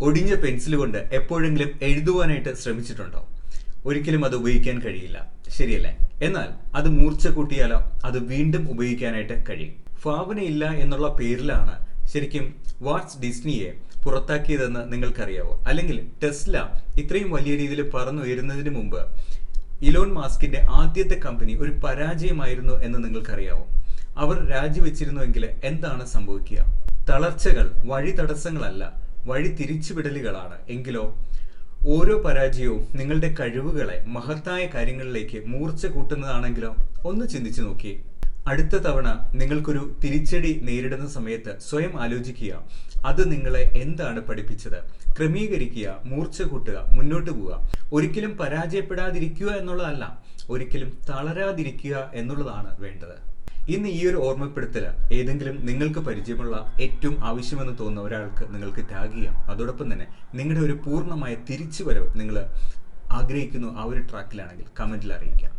ഒടിഞ്ഞ pencil കൊണ്ട് എപ്പോഴെങ്കിലും എഴുതുവാനായിട്ട് ശ്രമിച്ചിട്ടുണ്ടോ? ഒരിക്കലും അത് ഉപയോഗിക്കാൻ കഴിയില്ല. ശരിയല്ലേ? എന്നാൽ അത് മൂർച്ച കൂട്ടിയാലോ അത് വീണ്ടും ഉപയോഗിക്കാനായിട്ട് കഴിയും. ഭാവനയില്ല എന്നുള്ള പേരിലാണ് ശരിക്കും വാട്സ് ഡിസ്നിയെ പുറത്താക്കിയതെന്ന് നിങ്ങൾക്കറിയാവോ? അല്ലെങ്കിൽ ടെസ്ല ഇത്രയും വലിയ രീതിയിൽ പറന്നുയരുന്നതിന് മുമ്പ് ഇലോൺ മാസ്കിന്റെ ആദ്യത്തെ കമ്പനി ഒരു പരാജയമായിരുന്നു എന്ന് നിങ്ങൾക്കറിയാവോ? അവർ രാജിവെച്ചിരുന്നുവെങ്കിൽ എന്താണ് സംഭവിക്കുക? തളർച്ചകൾ വഴി തടസ്സങ്ങളല്ല വഴി തിരിച്ചുവിടലുകളാണ്. എങ്കിലോ ഓരോ പരാജയവും നിങ്ങളുടെ കഴിവുകളെ മഹത്തായ കാര്യങ്ങളിലേക്ക് മൂർച്ച കൂട്ടുന്നതാണെങ്കിലോ ഒന്ന് ചിന്തിച്ചു നോക്കി അടുത്ത തവണ നിങ്ങൾക്കൊരു തിരിച്ചടി നേരിടുന്ന സമയത്ത് സ്വയം ആലോചിക്കുക. അത് നിങ്ങളെ എന്താണ് പഠിപ്പിച്ചത്? ക്രമീകരിക്കുക മൂർച്ച കൂട്ടുക മുന്നോട്ട് പോവുക. ഒരിക്കലും പരാജയപ്പെടാതിരിക്കുക എന്നുള്ളതല്ല ഒരിക്കലും തളരാതിരിക്കുക എന്നുള്ളതാണ് വേണ്ടത്. ഇന്ന് ഈ ഒരു ഓർമ്മപ്പെടുത്തൽ ഏതെങ്കിലും നിങ്ങൾക്ക് പരിചയമുള്ള ഏറ്റവും ആവശ്യമെന്ന് തോന്നുന്ന ഒരാൾക്ക് നിങ്ങൾക്ക് ടാഗ് ചെയ്യാം. അതോടൊപ്പം തന്നെ നിങ്ങളുടെ ഒരു പൂർണമായ തിരിച്ചുവരവ് നിങ്ങൾ ആഗ്രഹിക്കുന്നു ആ ഒരു ട്രാക്കിലാണെങ്കിൽ കമന്റിൽ അറിയിക്കാം.